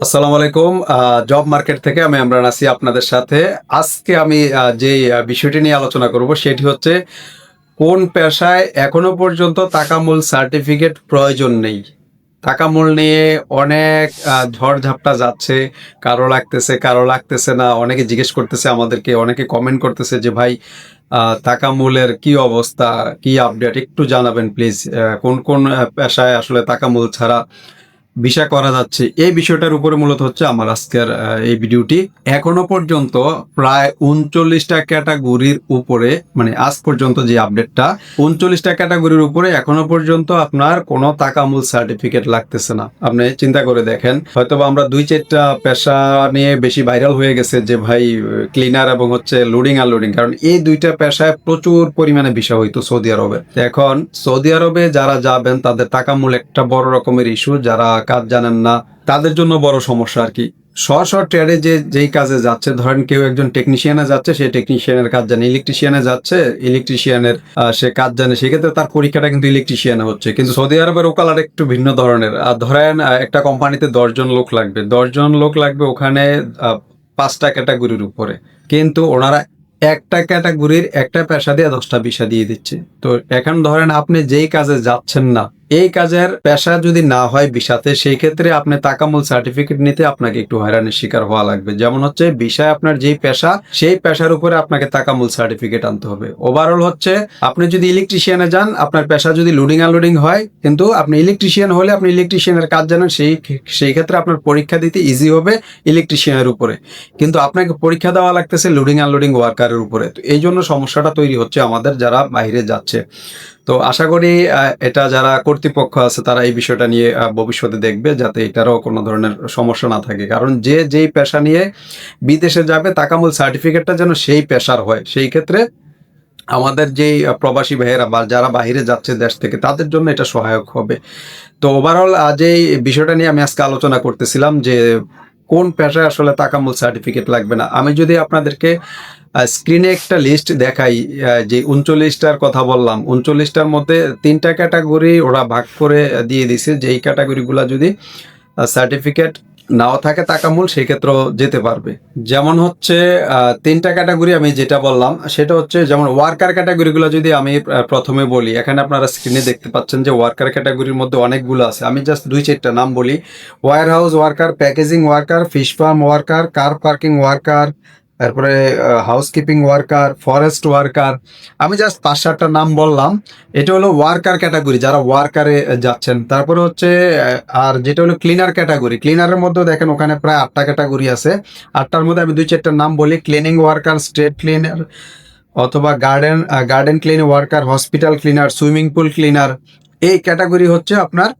আসসালামু আলাইকুম। Job market থেকে আমি ইমরান আছি আপনাদের সাথে। আজকে আমি যে বিষয়টি নিয়ে আলোচনা করব সেটি হচ্ছে কোন পেশায় এখনও পর্যন্ত টাকামূল সার্টিফিকেট প্রয়োজন নেই। টাকামূল নিয়ে অনেক ঝড়ঝাপটা যাচ্ছে। কারও লাগতেছে কারও লাগতেছে না। অনেকে জিজ্ঞেস করতেছে আমাদেরকে অনেকে কমেন্ট করতেছে যে ভাই আহ, টাকামূলের কি অবস্থা? কি আপডেট একটু জানাবেন প্লিজ কোন কোন পেশায় আসলে টাকামূল ছাড়া ভিসা করা যাচ্ছে। এই বিষয়টার উপরে মূলত হচ্ছে আমার আজকের এই ভিডিওটি। এখনও পর্যন্ত প্রায় উনচল্লিশটা ক্যাটাগরির উপরে মানে আজ পর্যন্ত যে আপডেটটা, উনচল্লিশটা ক্যাটাগরির উপরে এখনও পর্যন্ত আপনার কোনো টাকামূল সার্টিফিকেট লাগতেছে না। আপনি চিন্তা করে দেখেন হয়তো আমরা দুই চারটা পেশা নিয়ে বেশি ভাইরাল হয়ে গেছে যে ভাই ক্লিনার এবং হচ্ছে লোডিং আনলোডিং কারণ এই দুইটা পেশায় প্রচুর পরিমাণে ভিসা হইতো সৌদি আরবে। এখন সৌদি আরবে যারা যাবেন, তাদের তাকামূল একটা বড় রকমের ইস্যু যারা কাজ জানেন না। তাদের জন্য বড় সমস্যা আর কি। স্ব স্ব ট্রেডে যে, যেই কাজে যাচ্ছে, ধরেন কেউ একজন টেকনিশিয়ানে যাচ্ছে সে টেকনিশিয়ানের কাজ জানে। ইলেকট্রিশিয়ানে যাচ্ছে ইলেকট্রিশিয়ানের সে কাজ জানে। সেক্ষেত্রে তার পরীক্ষাটা কিন্তু ইলেকট্রিশিয়ানে হচ্ছে। কিন্তু সৌদি আরবের ওকালার একটু ভিন্ন ধরনের। আর ধরেন একটা কোম্পানিতে দশজন লোক লাগবে। দশজন লোক লাগবে ওখানে পাঁচটা ক্যাটাগরির উপরে। কিন্তু ওনারা একটা ক্যাটাগরির একটা পেশা দিয়ে দশটা বিষা দিয়ে দিচ্ছে। তো এখন ধরেন আপনি যেই কাজে যাচ্ছেন না এই কাজের পেশা যদি না হয় বিষাতে, সেই ক্ষেত্রে আপনি টাকামূল সার্টিফিকেট নিতে আপনাকে একটু হয়রানির শিকার হওয়া লাগবে। যেমন হচ্ছে বিষয় আপনার যেই পেশা, সেই পেশার উপরে আপনাকে টাকামূল সার্টিফিকেট আনতে হবে। ওভারঅল হচ্ছে, আপনি যদি ইলেকট্রিশিয়ানে যান, আপনার পেশা যদি লোডিং আনলোডিং হয়, কিন্তু আপনি ইলেকট্রিশিয়ান হলে আপনি ইলেকট্রিশিয়ানের কাজ জানেন, সেই সেই ক্ষেত্রে আপনার পরীক্ষা দিতে ইজি হবে ইলেকট্রিশিয়ানের উপরে। কিন্তু আপনাকে পরীক্ষা দেওয়া লাগতেছে লোডিং আনলোডিং ওয়ার্কারের উপরে। তো এই জন্য সমস্যাটা তৈরি হচ্ছে আমাদের, যারা বাইরে যাচ্ছে। তো আশা করি এটা যারা কর্তৃপক্ষ আছে, তারা এই বিষয়টা নিয়ে ভবিষ্যতে দেখবে যাতে এটারও কোনো ধরনের সমস্যা না থাকে। কারণ যে, যেই পেশা নিয়ে বিদেশে যাবে, তাকামূল সার্টিফিকেটটা যেন সেই পেশার হয়। সেই ক্ষেত্রে আমাদের যেই প্রবাসী ভাইয়েরা বা যারা বাইরে যাচ্ছে দেশ থেকে, তাদের জন্য এটা সহায়ক হবে। তো ওভারঅল আজ এই বিষয়টা নিয়ে আমি আজকে আলোচনা করতেছিলাম যে, কোন পেশায় আসলে তাকামূল সার্টিফিকেট লাগবে না, আমি যদি আপনাদেরকে স্ক্রিনে একটা লিস্ট দেখাই যে উনচল্লিশটার কথা বললাম। উনচল্লিশটার মধ্যে তিনটা ক্যাটাগরি ওরা ভাগ করে দিয়ে দিছে। যেই ক্যাটাগরিগুলো যদি সার্টিফিকেট নাও থাকে তাকামূল সেই ক্ষেত্রেও যেতে পারবে। যেমন হচ্ছে তিনটা ক্যাটাগরি আমি যেটা বললাম, সেটা হচ্ছে যেমন ওয়ার্কার ক্যাটাগরিগুলো যদি আমি প্রথমে বলি, এখানে আপনারা স্ক্রিনে দেখতে পাচ্ছেন যে ওয়ার্কার ক্যাটাগরির মধ্যে অনেকগুলো আছে। আমি জাস্ট দুই চারটা নাম বলি। Warehouse worker packaging worker fish farm worker car parking worker তারপরে হাউসকিপিং ওয়ার্কার ফরেস্ট ওয়ার্কার আমি জাস্ট পাঁচ সাতটা নাম বললাম। এটা হলো ওয়ার্কার ক্যাটাগরি যারা ওয়ার্কারে যাচ্ছেন। তারপরে হচ্ছে আর যেটা হলো ক্লিনার ক্যাটাগরি ক্লিনারের মধ্যে দেখেন ওখানে প্রায় আটটা ক্যাটাগরি আছে। আটটার মধ্যে আমি দুই চারটার নাম বলি। ক্লিনিং ওয়ার্কার স্ট্রেট ক্লিনার অথবা garden garden clean worker hospital cleaner swimming pool cleaner এই ক্যাটাগরি হচ্ছে আপনার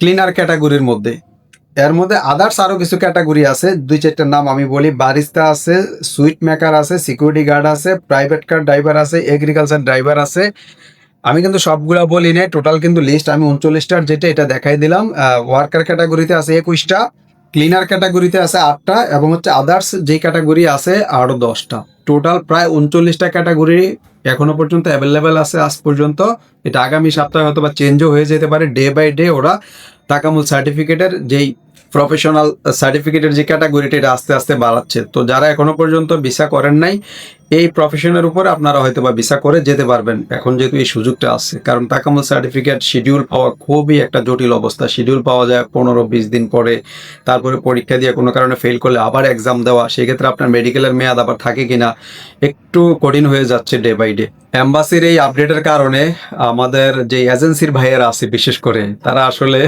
ক্লিনার ক্যাটাগরির মধ্যে। এর মধ্যে আদার্স আরও কিছু ক্যাটাগরি আছে, দুই চারটার নাম আমি বলি। বারিস্তা আছে সুইট মেকার আছে সিকিউরিটি গার্ড আছে প্রাইভেট কার ড্রাইভার আছে এগ্রিকালচার ড্রাইভার আছে। আমি কিন্তু সবগুলা বলি নাই টোটাল কিন্তু লিস্ট আমি উনচল্লিশটার যেটা এটা দেখাই দিলাম। ওয়ার্কার ক্যাটাগরিতে আছে একুশটা ক্লিনার ক্যাটাগরিতে আছে আটটা, এবং হচ্ছে আদার্স যে ক্যাটাগরি আছে আরও দশটা। টোটাল প্রায় উনচল্লিশটা ক্যাটাগরি এখনও পর্যন্ত অ্যাভেলেবেল আছে আজ পর্যন্ত। এটা আগামী সপ্তাহে হয়তো বা চেঞ্জও হয়ে যেতে পারে ডে বাই ডে ওরা তাকামুল সার্টিফিকেটের যেই প্রফেশনাল সার্টিফিকেটের যে ক্যাটাগরিটা এটা আস্তে আস্তে বাড়াচ্ছে। তো যারা এখনও পর্যন্ত ভিসা করেন নাই, এই প্রফেশনের উপর আপনারা হয়তো বা ভিসা করে যেতে পারবেন। এখন যেহেতু এই সুযোগটা আছে কারণ তাকামুল সার্টিফিকেট শিডিউল পাওয়া খুবই একটা জটিল অবস্থা। শিডিউল পাওয়া যায় পনেরো বিশ দিন পরে, তারপরে পরীক্ষা দিয়ে কোনো কারণে ফেল করলে আবার এক্সাম দেওয়া, সেক্ষেত্রে আপনার মেডিকেলের মেয়াদ আবার থাকে কিনা, একটু কঠিন হয়ে যাচ্ছে ডে বাই ডে অ্যাম্বাসির এই আপডেটের কারণে আমাদের যে এজেন্সির ভাইয়েরা আছে, বিশেষ করে, তারা আসলে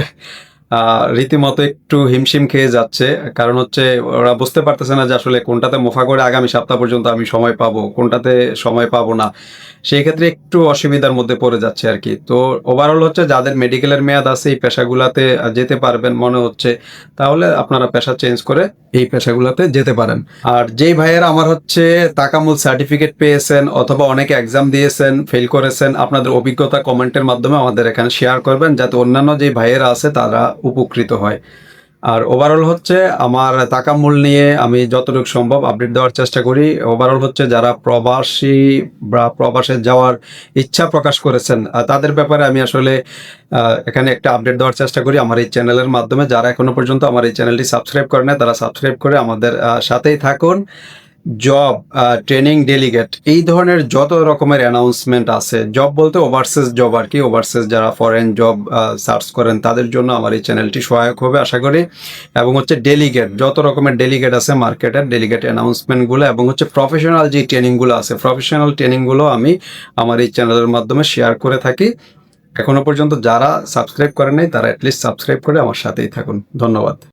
রীতিমতো একটু হিমশিম খেয়ে যাচ্ছে। কারণ হচ্ছে ওরা বুঝতে পারতেছে না যে আসলে কোনটাতে মোফা করে আগামী সপ্তাহ পর্যন্ত আমি সময় পাবো, কোনটাতে সময় পাবো না। সেই ক্ষেত্রে একটু অসুবিধার মধ্যে পড়ে যাচ্ছে আর কি। তো ওভারঅল হচ্ছে যাদের মেডিকেলের মেয়াদ আছে এই পেশাগুলাতে যেতে পারবেন মনে হচ্ছে, তাহলে আপনারা পেশা চেঞ্জ করে এই পেশাগুলাতে যেতে পারেন। আর যেই ভাইয়েরা আমার হচ্ছে তাকামুল সার্টিফিকেট পেয়েছেন অথবা অনেকে এক্সাম দিয়েছেন ফেল করেছেন, আপনাদের অভিজ্ঞতা কমেন্টের মাধ্যমে আমাদের এখানে শেয়ার করবেন, যাতে অন্যান্য যে ভাইয়েরা আছে তারা উপকৃত হয়। আর ওভারঅল হচ্ছে আমার টাকা মূল নিয়ে আমি যতটুকু সম্ভব আপডেট দেওয়ার চেষ্টা করি। ওভারঅল হচ্ছে যারা প্রবাসী বা প্রবাসে যাওয়ার ইচ্ছা প্রকাশ করেছেন তাদের ব্যাপারে আমি আসলে এখানে একটা আপডেট দেওয়ার চেষ্টা করি আমার এই চ্যানেলের মাধ্যমে। যারা এখনও পর্যন্ত আমার এই চ্যানেলটি সাবস্ক্রাইব করে না তারা সাবস্ক্রাইব করে আমাদের সাথেই থাকুন। জব ট্রেনিং ডেলিগেট এই ধরনের যত রকমের অ্যানাউন্সমেন্ট আছে জব বলতে ওভারসিজ জব আর কি ওভারসিজ যারা ফরেন জব সার্চ করেন, তাদের জন্য আমার এই চ্যানেলটি সহায়ক হবে, আশা করি। এবং হচ্ছে ডেলিগেট যত রকমের ডেলিগেট আছে মার্কেটের ডেলিগেট অ্যানাউন্সমেন্টগুলো এবং হচ্ছে প্রফেশনাল যে ট্রেনিংগুলো আছে প্রফেশনাল ট্রেনিংগুলো আমি আমার এই চ্যানেলের মাধ্যমে শেয়ার করে থাকি। এখনও পর্যন্ত যারা সাবস্ক্রাইব করেন নাই, তারা অ্যাটলিস্ট সাবস্ক্রাইব করে আমার সাথেই থাকুন। ধন্যবাদ।